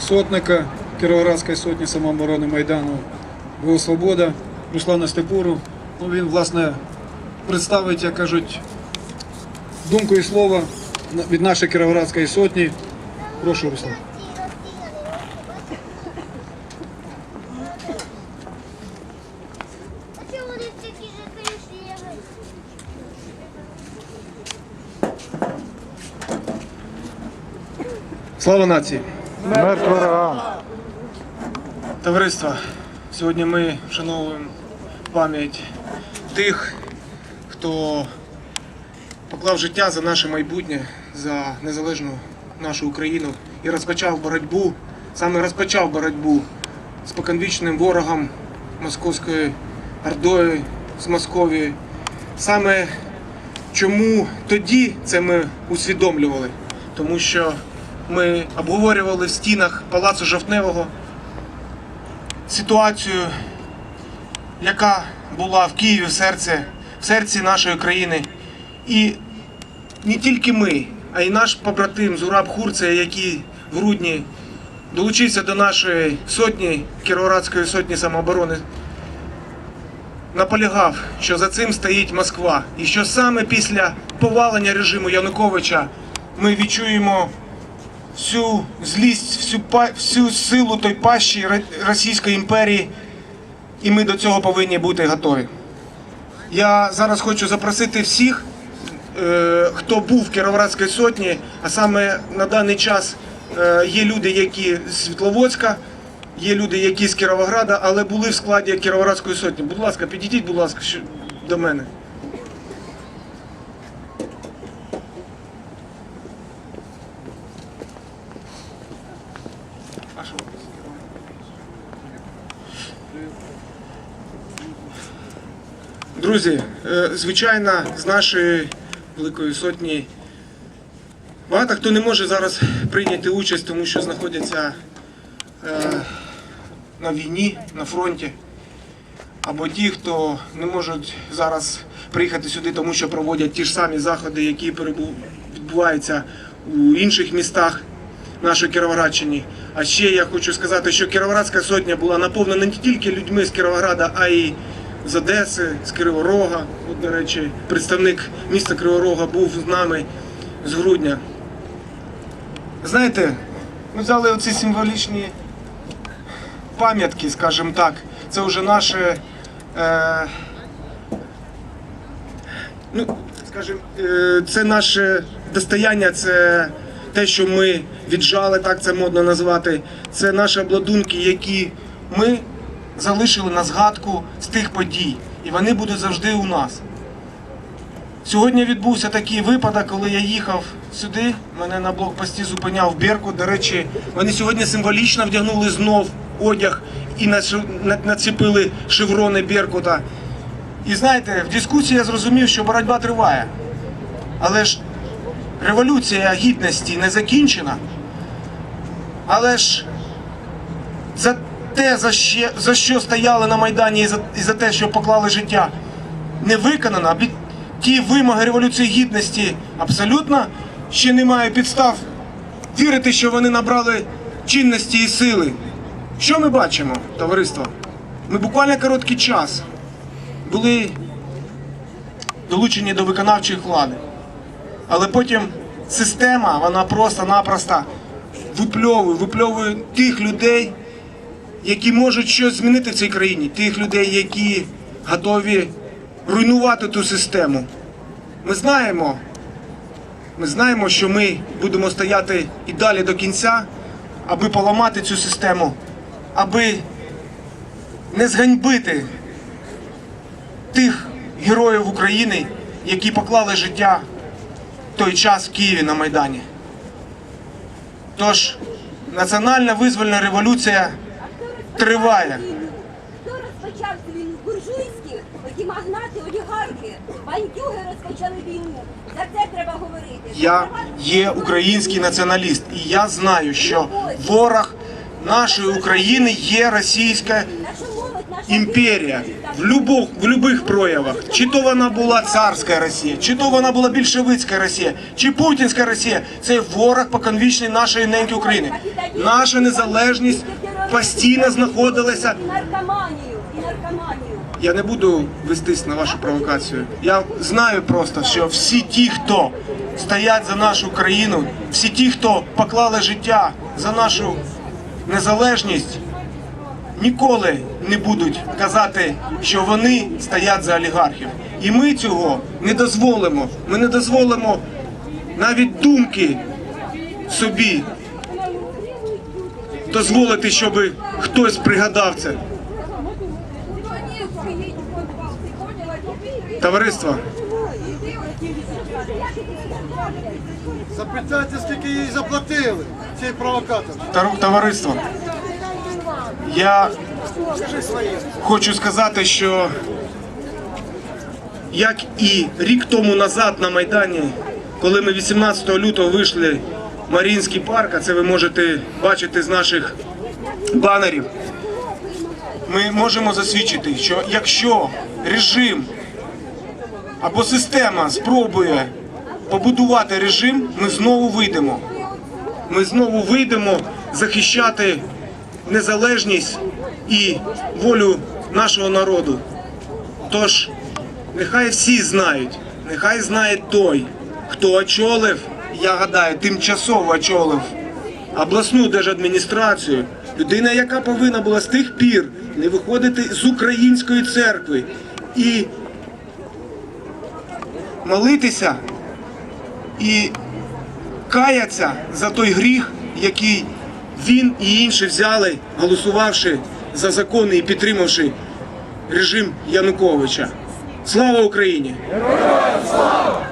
сотника Кіровоградської сотні самооборони Майдану «Була Свобода Руслана Степуру. Ну, він, власне, представить, як кажуть, думку і слово від нашої Кіровоградської сотні. Прошу, Руслан. Слава нації! Смерть ворогам! Товариство, сьогодні ми вшановуємо пам'ять тих, хто поклав життя за наше майбутнє, за незалежну нашу Україну і розпочав боротьбу, саме розпочав боротьбу з поконвічним ворогом московською ордою з Московії. Саме чому тоді це ми усвідомлювали? Тому що ми обговорювали в стінах Палацу Жовтневого ситуацію, яка була в Києві в серці, в серці нашої країни. І не тільки ми, а й наш побратим Зураб Хурця, який в грудні долучився до нашої сотні, Кіровоградської сотні самооборони, наполягав, що за цим стоїть Москва. І що саме після повалення режиму Януковича ми відчуємо всю злість, всю, всю силу той пащі Російської імперії, і ми до цього повинні бути готові. Я зараз хочу запросити всіх, е, хто був в Кіровоградській сотні, а саме на даний час е, є люди, які з Світловодська, є люди, які з Кіровограда, але були в складі Кіровоградської сотні. Будь ласка, підійдіть, будь ласка, до мене. Друзі, е, звичайно, з нашої великої сотні багато хто не може зараз прийняти участь, тому що знаходяться е, на війні, на фронті. Або ті, хто не можуть зараз приїхати сюди, тому що проводять ті ж самі заходи, які відбуваються у інших містах нашої Кіровоградщини. А ще я хочу сказати, що Кіровоградська сотня була наповнена не тільки людьми з Кіровограда, а й з Одеси, з Криворога. От, до речі, представник міста Криворога був з нами з грудня. Знаєте, ми взяли оці символічні пам'ятки, скажімо так. Це вже наше. Е, ну, скажімо, е, це наше достояння, це те, що ми віджали, так це модно назвати. Це наші обладунки, які ми залишили на згадку з тих подій. І вони будуть завжди у нас. Сьогодні відбувся такий випадок, коли я їхав сюди, мене на блокпості зупиняв Беркут. До речі, вони сьогодні символічно вдягнули знов одяг і нач- на- нацепили шеврони Беркута. І знаєте, в дискусії я зрозумів, що боротьба триває. Але ж революція гідності не закінчена. Але ж за те, за, ще, за що стояли на Майдані і за, і за те, що поклали життя, не виконано. Ті вимоги Революції Гідності абсолютно ще немає підстав вірити, що вони набрали чинності і сили. Що ми бачимо, товариство? Ми буквально короткий час були долучені до виконавчої влади. Але потім система, вона просто-напросто випльовує, випльовує тих людей, які можуть щось змінити в цій країні, тих людей, які готові руйнувати ту систему. Ми знаємо, ми знаємо, що ми будемо стояти і далі до кінця, аби поламати цю систему, аби не зганьбити тих героїв України, які поклали життя той час в Києві на Майдані. Тож національна визвольна революція триває. Хто розпочав війну? Буржуйські, оті магнати, олігархи, бандюги розпочали війну. За це треба говорити. Я є український націоналіст, і я знаю, що ворог нашої України є російська імперія в любих, в любих проявах. Чи то вона була царська Росія, чи то вона була більшовицька Росія, чи Путінська Росія. Це ворог поконвічний нашої неньки України. Наша незалежність постійно знаходилася наркоманію. я не буду вестись на вашу провокацію. Я знаю просто, що всі ті, хто стоять за нашу країну, всі ті, хто поклали життя за нашу незалежність, ніколи не будуть казати, що вони стоять за олігархів. І ми цього не дозволимо. Ми не дозволимо навіть думки собі дозволити, щоб хтось пригадав це. Товариство, Запитайте, скільки їй заплатили, цей провокатор. тор- товариство. Я хочу сказати, що як і рік тому назад на Майдані, коли ми 18 лютого вийшли в Маріїнський парк, а це ви можете бачити з наших банерів, ми можемо засвідчити, що якщо режим або система спробує побудувати режим, ми знову вийдемо. Ми знову вийдемо захищати незалежність і волю нашого народу. Тож, нехай всі знають, нехай знає той, хто очолив, я гадаю, тимчасово очолив обласну держадміністрацію, людина, яка повинна була з тих пір не виходити з української церкви і молитися і каяться за той гріх, який він і інші взяли, голосувавши за закони і підтримавши режим Януковича. Слава Україні! Героям слава!